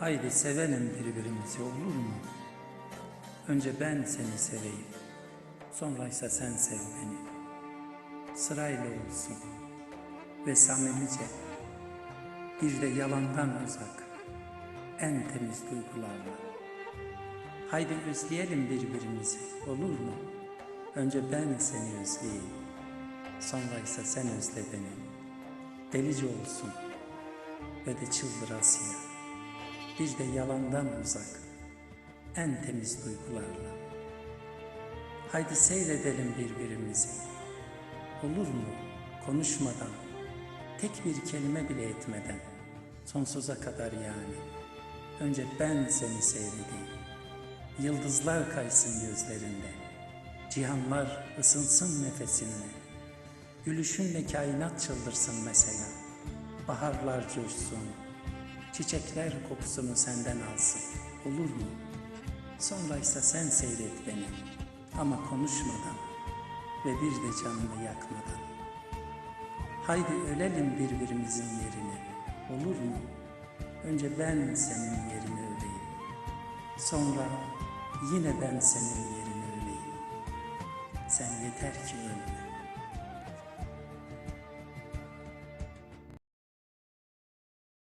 Haydi sevelim birbirimizi olur mu? Önce ben seni seveyim. Sonraysa sen sev beni. Sırayla olsun ve samimice. Bir de yalandan uzak. En temiz duygularla. Haydi özleyelim birbirimizi olur mu? Önce ben seni özleyeyim. Sonraysa sen özle beni. Delice olsun ve de çıldırasıya. Bir de yalandan uzak. En temiz duygularla. Haydi seyredelim birbirimizi. Olur mu? Konuşmadan, tek bir kelime bile etmeden, sonsuza kadar yani. Önce ben seni seyredeyim. Yıldızlar kaysın gözlerinde. Cihanlar ısınsın nefesinle. Gülüşünle kainat çıldırsın mesela. Baharlar coşsun. Çiçekler kokusunu senden alsın. Olur mu? Sonraysa sen seyret beni. Ama konuşmadan ve bir de canımı yakmadan. Haydi ölelim birbirimizin yerine. Olur mu? Önce ben senin yerini öleyim. Sonra yine ben senin yerini öleyim. Sen yeter ki ölme.